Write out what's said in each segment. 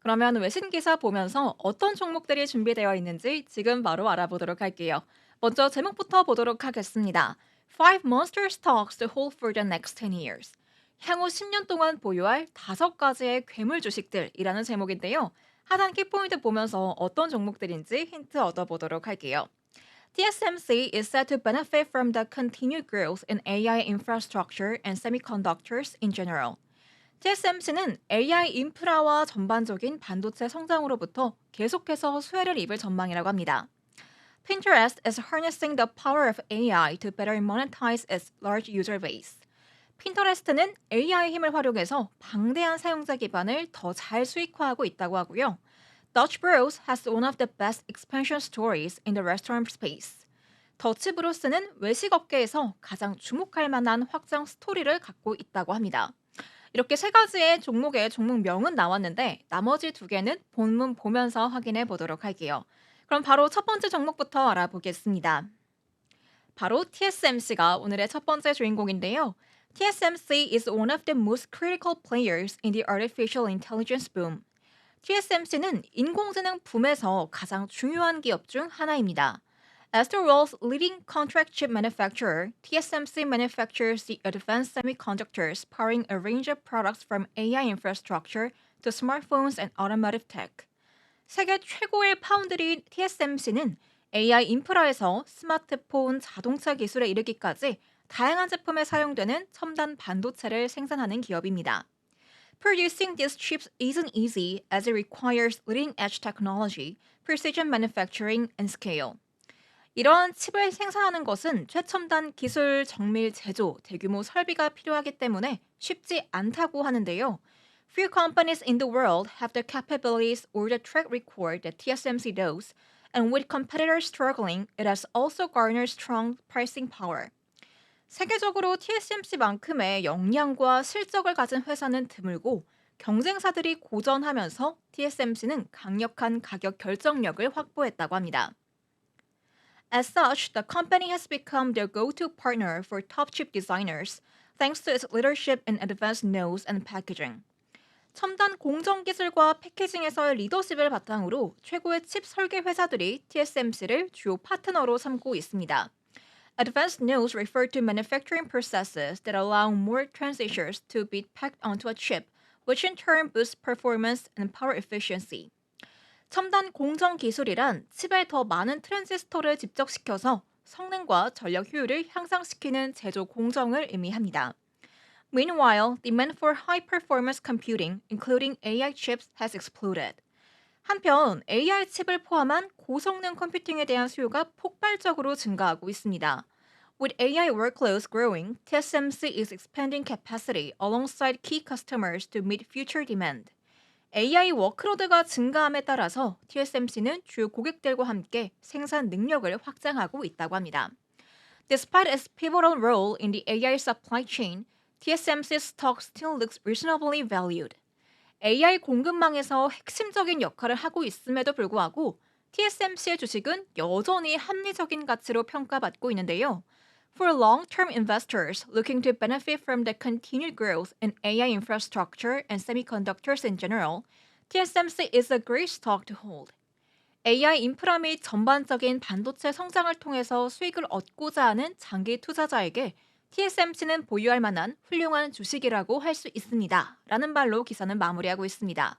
그러면 외신 기사 보면서 어떤 종목들이 준비되어 있는지 지금 바로 알아보도록 할게요. 먼저 제목부터 보도록 하겠습니다. Five monster stocks to hold for the next 10 years. 향후 10년 동안 보유할 다섯 가지의 괴물 주식들이라는 제목인데요. 하단 키포인트 보면서 어떤 종목들인지 힌트 얻어보도록 할게요. TSMC is set to benefit from the continued growth in AI infrastructure and semiconductors in general. TSMC는 AI 인프라와 전반적인 반도체 성장으로부터 계속해서 수혜를 입을 전망이라고 합니다. Pinterest is harnessing the power of AI to better monetize its large user base. 핀터레스트는 AI 힘을 활용해서 방대한 사용자 기반을 더 잘 수익화하고 있다고 하고요. Dutch Bros has one of the best expansion stories in the restaurant space. 더치 브로스는 외식 업계에서 가장 주목할 만한 확장 스토리를 갖고 있다고 합니다. 이렇게 세 가지의 종목의 종목명은 나왔는데 나머지 두 개는 본문 보면서 확인해 보도록 할게요. 그럼 바로 첫 번째 종목부터 알아보겠습니다. 바로 TSMC가 오늘의 첫 번째 주인공인데요. TSMC is one of the most critical players in the artificial intelligence boom. TSMC는 인공지능 붐에서 가장 중요한 기업 중 하나입니다. As the world's leading contract chip manufacturer, TSMC manufactures the advanced semiconductors powering a range of products from AI infrastructure to smartphones and automotive tech. 세계 최고의 파운드리 TSMC는 AI 인프라에서 스마트폰, 자동차 기술에 이르기까지 다양한 제품에 사용되는 첨단 반도체를 생산하는 기업입니다. Producing these chips isn't easy as it requires leading-edge technology, precision manufacturing, and scale. 이러한 칩을 생산하는 것은 최첨단 기술, 정밀 제조, 대규모 설비가 필요하기 때문에 쉽지 않다고 하는데요. Few companies in the world have the capabilities or the track record that TSMC does, and with competitors struggling, it has also garnered strong pricing power. 세계적으로 TSMC만큼의 역량과 실적을 가진 회사는 드물고 경쟁사들이 고전하면서 TSMC는 강력한 가격 결정력을 확보했다고 합니다. As such, the company has become their go-to partner for top chip designers thanks to its leadership in advanced nodes and packaging. 첨단 공정 기술과 패키징에서의 리더십을 바탕으로 최고의 칩 설계 회사들이 TSMC를 주요 파트너로 삼고 있습니다. Advanced nodes refer to manufacturing processes that allow more transistors to be packed onto a chip, which in turn boosts performance and power efficiency. 첨단 공정 기술이란 칩에 더 많은 트랜지스터를 집적시켜서 성능과 전력 효율을 향상시키는 제조 공정을 의미합니다. Meanwhile, demand for high performance computing, including AI chips, has exploded. 한편 AI 칩을 포함한 고성능 컴퓨팅에 대한 수요가 폭발적으로 증가하고 있습니다. With AI workloads growing, TSMC is expanding capacity alongside key customers to meet future demand. AI 워크로드가 증가함에 따라서 TSMC는 주요 고객들과 함께 생산 능력을 확장하고 있다고 합니다. Despite its pivotal role in the AI supply chain, TSMC's stock still looks reasonably valued. AI 공급망에서 핵심적인 역할을 하고 있음에도 불구하고 TSMC의 주식은 여전히 합리적인 가치로 평가받고 있는데요. For long-term investors looking to benefit from the continued growth in AI infrastructure and semiconductors in general, TSMC is a great stock to hold. AI 인프라 및 전반적인 반도체 성장을 통해서 수익을 얻고자 하는 장기 투자자에게 TSMC는 보유할 만한 훌륭한 주식이라고 할 수 있습니다. 라는 말로 기사는 마무리하고 있습니다.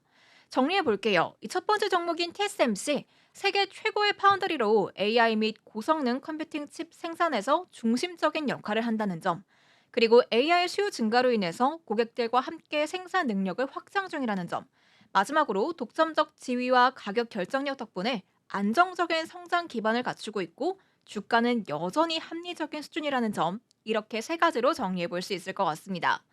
정리해 볼게요. 이 첫 번째 종목인 TSMC, 세계 최고의 파운드리로 AI 및 고성능 컴퓨팅 칩 생산에서 중심적인 역할을 한다는 점, 그리고 AI 수요 증가로 인해서 고객들과 함께 생산 능력을 확장 중이라는 점, 마지막으로 독점적 지위와 가격 결정력 덕분에 안정적인 성장 기반을 갖추고 있고 주가는 여전히 합리적인 수준이라는 점, 이렇게 세 가지로 정리해 볼 수 있을 것 같습니다.